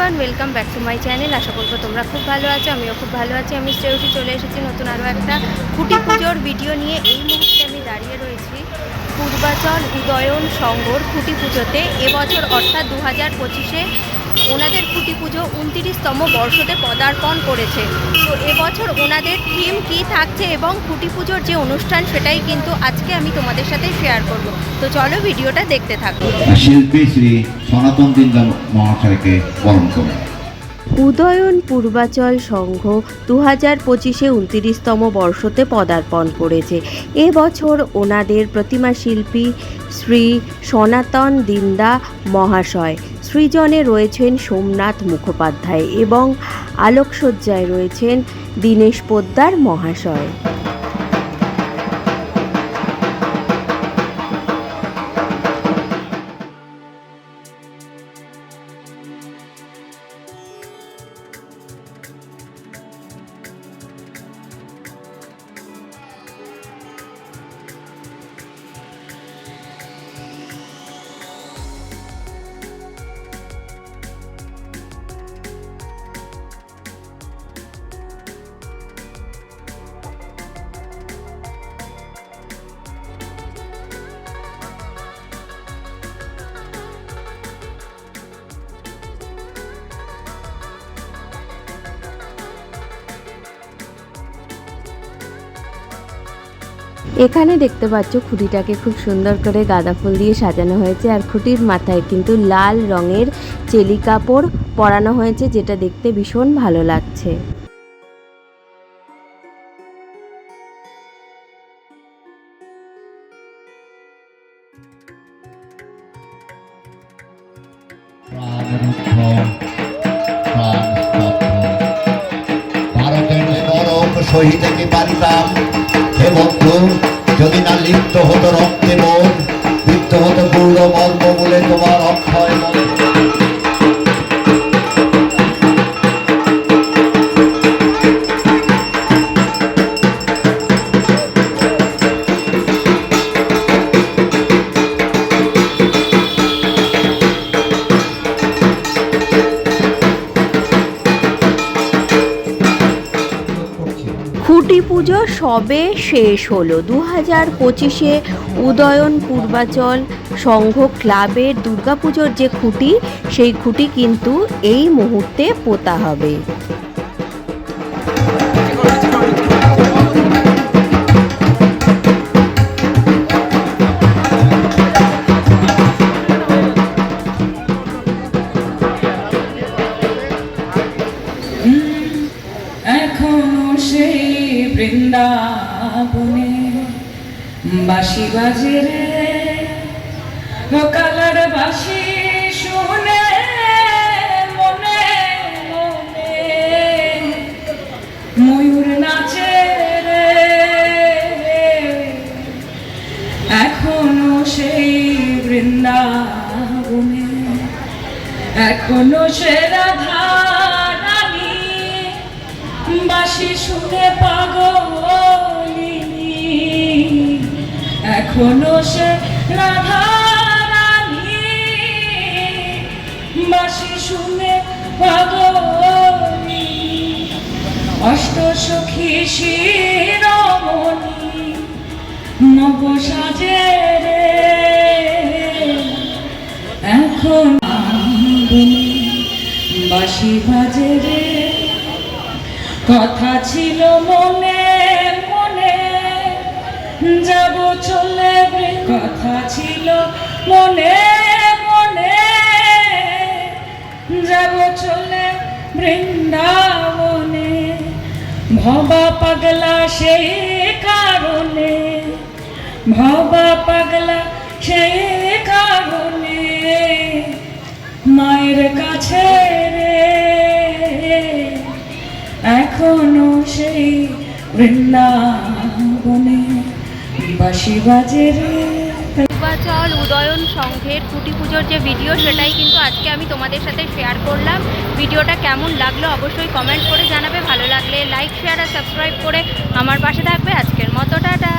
Everyone welcome back to my channel আশা করব তোমরা খুব ভালো আছো, আমিও খুব ভালো আছি। আমি শ্রেয়সী চলে এসেছি নতুন আরও একটা খুঁটি পুজোর ভিডিও নিয়ে। এই মুহূর্তে আমি দাঁড়িয়ে রয়েছি পূর্বাচল উদয়ন সংঘর খুঁটি পুজোতে। এবছর অর্থাৎ দু হাজার পঁচিশে ওনাদের খুঁটি পুজো উনত্রিশতম বর্ষতে পদার্পণ করেছে। তো এবছর ওনাদের থিম কি থাকছে এবং খুঁটি পুজোর যে অনুষ্ঠান সেটাই কিন্তু আজকে আমি তোমাদের সাথে শেয়ার করব। তো চলো ভিডিওটা দেখতে থাকো। শিল্পী শ্রী সনাতন দিন্দা মহাশয়কে বরণ করে উদয়ন পূর্বাচল সংঘ দু হাজার পঁচিশে উনতিরিশতম বর্ষতে পদার্পণ করেছে। এবছর ওনাদের প্রতিমা শিল্পী শ্রী সনাতন দিন্দা মহাশয়। সৃজনে রয়েছেন সোমনাথ মুখোপাধ্যায় এবং আলোকসজ্জায় রয়েছেন দীনেশ পোদ্দার মহাশয়। এখানে দেখতে পাচ্ছ খুঁটিটাকে খুব সুন্দর করে গাঁদা ফুল দিয়ে সাজানো হয়েছে, আর খুঁটির মাথায় কিন্তু লাল রঙের চেলি কাপড় পরানো হয়েছে, যেটা দেখতে ভীষণ ভালো লাগছে। ভারতের সহিতে পারিতাম, হে বন্ধু। যদি না লিপ্ত হতো রক্তে মন লিপ্ত হতো গৌরব মর্ম বলে তোমার অক্ষয় খুঁটি পুজো সবে শেষ হলো। দু হাজার পঁচিশে উদয়ন পূর্বাচল সংঘ ক্লাবের দুর্গাপুজোর যে খুঁটি, সেই খুঁটি কিন্তু এই মুহূর্তে পোতা হবে। সেই বৃন্দাবনে বাসি বাজে রে। কালার বাসি শুনে মনে মনে। ময়ূর নাচে রে। এখনও সেই বৃন্দাবনে, এখনও সে রাধা বাসি শুনে পাগলিনী। এখনও সে রাধা রানী। বাসি শুনে পাগলিনী। অষ্ট সখী শিরমণি। নব সাজে রে। এখন বাসি বাজে রে। কথা ছিল মনে মনে। যাব চলে কথা ছিল মনে মনে। যাব চলে বৃন্দাবনে। ভবা পাগলা সেই কারণে। ভবা পাগলা সেই কারণে। মায়ের কাছে এখনও সেই বৃন্দাবনে বাসি বাজে রে। উদয়ন সংঘের কুটি পুজোর যে ভিডিও সেটাই কিন্তু আজকে আমি তোমাদের সাথে শেয়ার করলাম। ভিডিওটা কেমন লাগল অবশ্যই কমেন্ট করে জানাবে। ভালো লাগলে লাইক শেয়ার আর সাবস্ক্রাইব করে আমার পাশে থাকবে। আজকের মতো, টাটা।